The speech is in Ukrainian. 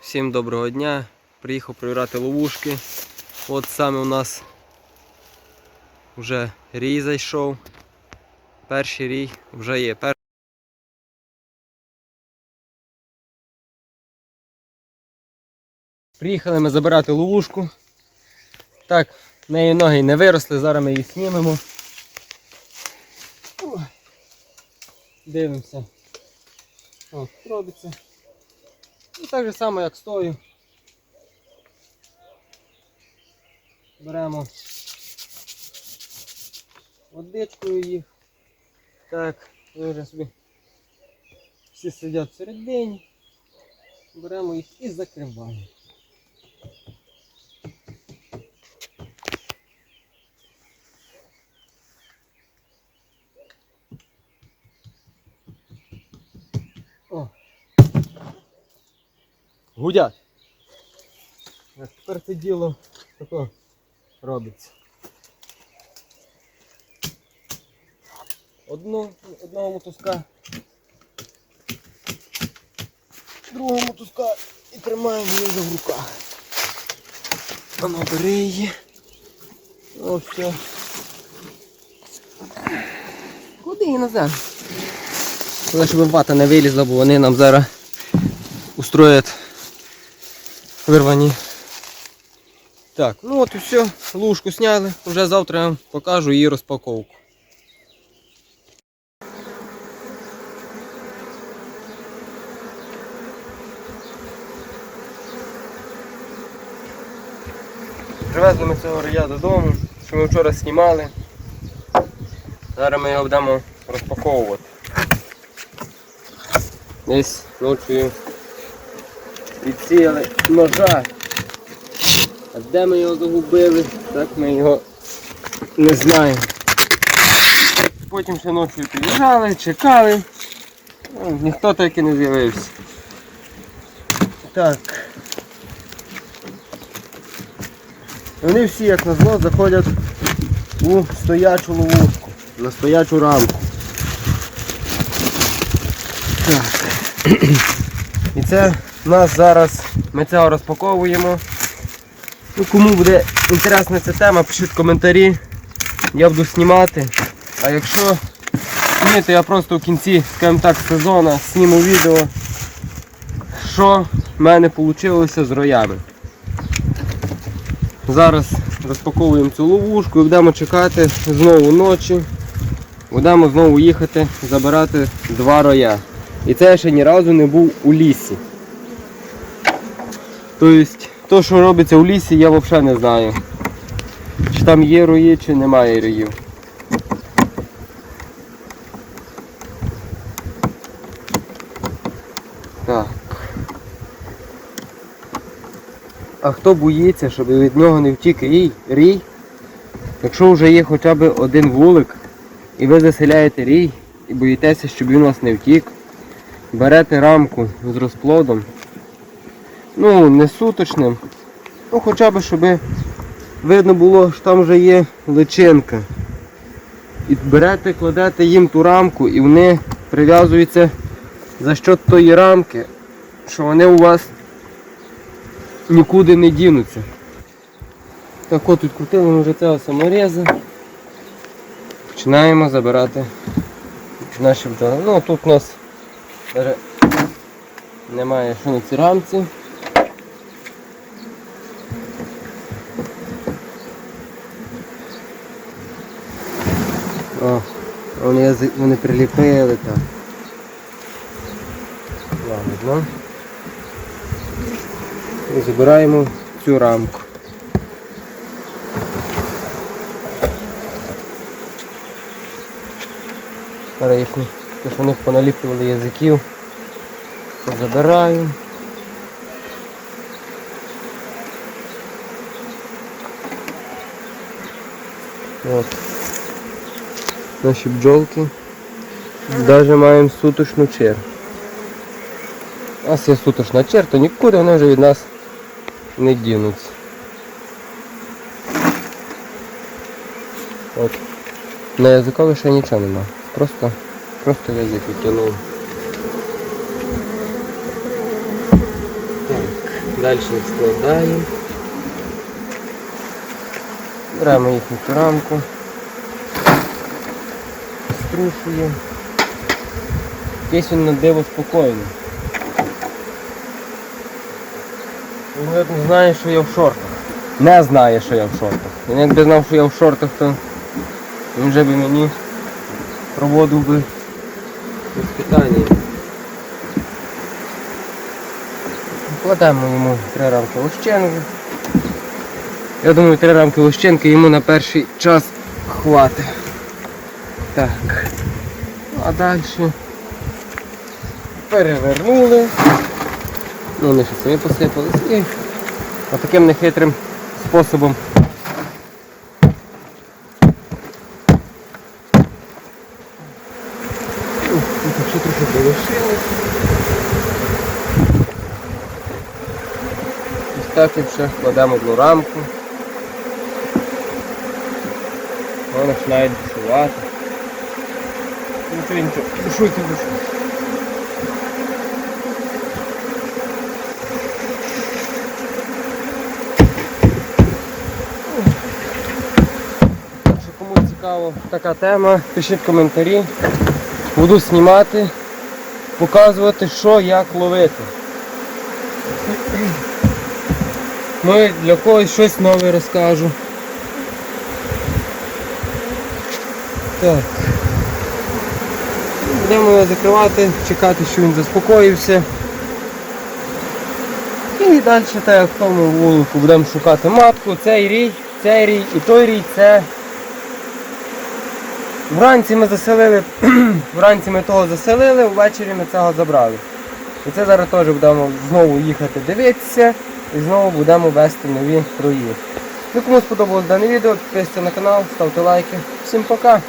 Всім доброго дня. Приїхав провіряти ловушки. От саме у нас вже рій зайшов. Перший рій вже є. Приїхали ми забирати ловушку. Так, в неї ноги не виросли, зараз ми її знімемо. Дивимося. О, робиться. І так же само, як стою. Беремо водичкою їх. Так, вже собі всі сидять всередині. Беремо їх і закриваємо. Гудять. А тепер це діло тако робиться. Одну, одного мотузка, другого мотузка і тримаємо її в руках. Воно бери її. О, все. Куди її назад? Але щоб вата не вилізла, бо вони нам зараз устроять вирвані. Так, ну от і все, лужку сняли, вже завтра я вам покажу її розпаковку. Привезли ми цього рия додому, що ми вчора знімали. Зараз ми його будемо розпаковувати. Десь ночою відсіяли ножа. А де ми його загубили, так ми його не знаємо. Потім ще ночою під'їжджали, чекали. Ну, ніхто так і не з'явився. Так. Вони всі, як назло, заходять у стоячу ловушку, на стоячу рамку. Так. І це в нас зараз, ми цього розпаковуємо. Ну, кому буде інтересна ця тема, пишіть коментарі. Я буду знімати. А якщо ні, то я просто в кінці, скажімо так, сезону зніму відео, що в мене вийшло з роями. Зараз розпаковуємо цю ловушку і будемо чекати знову ночі. Будемо знову їхати забирати два роя. І це ще ні разу не був у лісі. Тобто, то, що робиться у лісі, я взагалі не знаю. Чи там є рої, чи немає роїв. Так. А хто боїться, щоб від нього не втік рій, рій, якщо вже є хоча б один вулик, і ви заселяєте рій, і боїтеся, щоб він у вас не втік, берете рамку з розплодом, ну, не суточним, ну хоча б, щоб видно було, що там вже є личинка. І берете, кладете їм ту рамку і вони прив'язуються за що тої рамки, що вони у вас нікуди не дінуться. Так от відкрутили ми вже цього самореза. Починаємо забирати наші бджоли. Ну тут у нас навіть немає що на цій рамці. О, вони, вони приліпили так. Ладно. І забираємо цю рамку. Те, що в них поналіплювали язиків. Забираю. От. Наші бджолки. Навіть маємо суточну чергу. У нас є суточна чер, то нікуди вони вже від нас не дінуться. От. На язикові ще нічого нема. Просто, просто язик відтягнув. Далі складаємо. Беремо їхню керамку. Струшуємо. Якийсь він на диво спокійний. Він не знає, що я в шортах. Не знає, що я в шортах. Він якби знав, що я в шортах, то він вже би мені проводив би іспитання. Кладемо йому три рамки лощенки. Я думаю, три рамки лощенки йому на перший час хватить. Так. Ну, а далі перевернули. Ну, вони ще самі посипались і таким нехитрим способом. Тут ще трохи так і ще кладемо одну рамку. Воно починає душувати. Нічого, душуйте, душуйте. Якщо кому цікава така тема, пишіть коментарі. Буду знімати, показувати, що як ловити. Ну і для когось щось нове розкажу. Так. Будемо його закривати, чекати, що він заспокоївся. І далі так в тому вулику будемо шукати матку, цей рій, цей рій і той рій це. Вранці ми заселили, вранці ми того заселили, ввечері ми цього забрали. І це зараз теж будемо знову їхати дивитися і знову будемо вести нові рої. Ну, кому сподобалось дане відео, підписуйтесь на канал, ставте лайки. Всім пока!